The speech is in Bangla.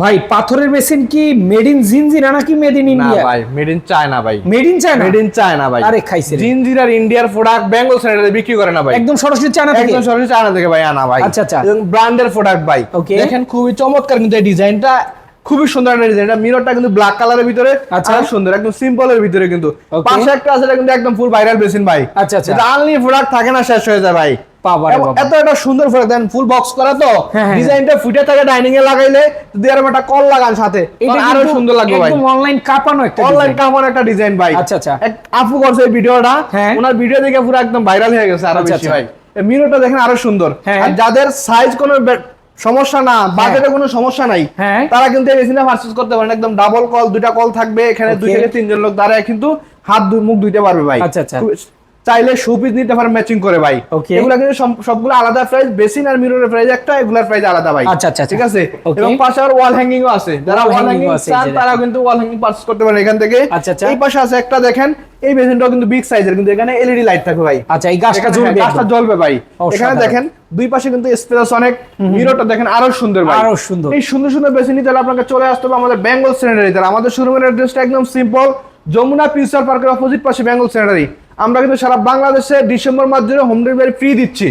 ভাই পাথরের বেসিন কি মেড ইন জিনজিরা নাকি মেড ইন না ইন্ডিয়া ভাই মেড ইন চায়না ভাই। Made in China made in China ভাই। আরে খাইছে। জিনজিরার ইন্ডিয়ার প্রোডাক্ট বেঙ্গল স্যানিটারি বিক্রি করে না ভাই। একদম সরাসরি চায়না থেকে? একদম সরাসরি চায়না থেকে ভাই আনা ভাই। আচ্ছা, আচ্ছা। এবং ব্র্যান্ডের প্রোডাক্ট ভাই. দেখেন খুবই চমৎকার কিন্তু এই ডিজাইনটা। খুবই সুন্দর একটা ডিজাইন এটা মিররটা কিন্তু ব্ল্যাক কালারের ভিতরে। আচ্ছা। সুন্দর একদম সিম্পলের ভিতরে কিন্তু। পাশে একটা আছে কিন্তু একদম ফুল ভাইরাল বেসিন ভাই। আচ্ছা, আচ্ছা। এটা আনলি প্রোডাক্ট থাকে না শেষ হয়ে যায় ভাই। এত একটা সুন্দর দেন ফুল বক্স করা তো হ্যাঁ, হ্যাঁ। ডিজাইনটা ফুটে থাকে ডাইনিং এ লাগাইলে যদি এরকম একটা কল লাগান সাথে এটা আরও সুন্দর লাগবে ভাই একদম অনলাইন কাঁপানো একটা অনলাইন। কামার একটা ডিজাইন ভাই আচ্ছা, আচ্ছা। আপু করছে এই ভিডিওটা হ্যাঁ। ওনার ভিডিও দেখে পুরো একদম ভাইরাল হয়ে গেছে আরও আচ্ছা, বেশি আচ্ছা। ভাই মিররটা দেখেন আরও সুন্দর। আর যাদের সাইজ কোনো সমস্যা না বাজেটে কোনো সমস্যা নাই। তারা কিন্তু এই মেশিনটা পারচেজ করতে পারেন একদম ডাবল কল দুইটা কল থাকবে এখানে দুই. থেকে তিনজন লোক দাঁড়ায় কিন্তু হাত মুখ ধুইতে পারবে ভাই আচ্ছা, আচ্ছা। চাইলে শু পিস নিতে পারেন ম্যাচিং করে ভাই. এগুলা কিন্তু সবগুলো আলাদা প্রাইস বেসিন আর মিররের প্রাইস একটা এগুলার প্রাইস আলাদা ভাই। আচ্ছা, আচ্ছা, আচ্ছা। ঠিক আছে? এবং পাশে আর ওয়াল হ্যাঙ্গিং ও আছে। যারা ওয়াল হ্যাঙ্গিং চান তারা কিন্তু ওয়াল হ্যাঙ্গিং পারচেজ করতে পারেন এখান থেকে। আচ্ছা, আচ্ছা। এই পাশে আছে একটা দেখেন এই বেসিনটাও কিন্তু বিগ সাইজের কিন্তু এখানে এলইডি লাইট থাকবে ভাই। আচ্ছা এই গাছটা জ্বলবে গাছটা জ্বলবে ভাই। এখানে দেখেন দুই পাশে কিন্তু স্পেস অনেক। মিররটা দেখেন আরও সুন্দর ভাই। আরও সুন্দর। এই সুন্দর সুন্দর বেসিন নিতে হলে আপনাকে চলে আসতে হবে আমাদের বেঙ্গল স্যানিটারি আমাদের শোরুমের অ্যাড্রেসটা একদম সিম্পল যমুনা ফিউচার পার্কের অপোজিট পাশে বেঙ্গল স্যানিটারি। আমরা কিন্তু সারা বাংলাদেশে ডিসেম্বর মাস জুড়ে হোম ডেলিভারি ফ্রি দিচ্ছি।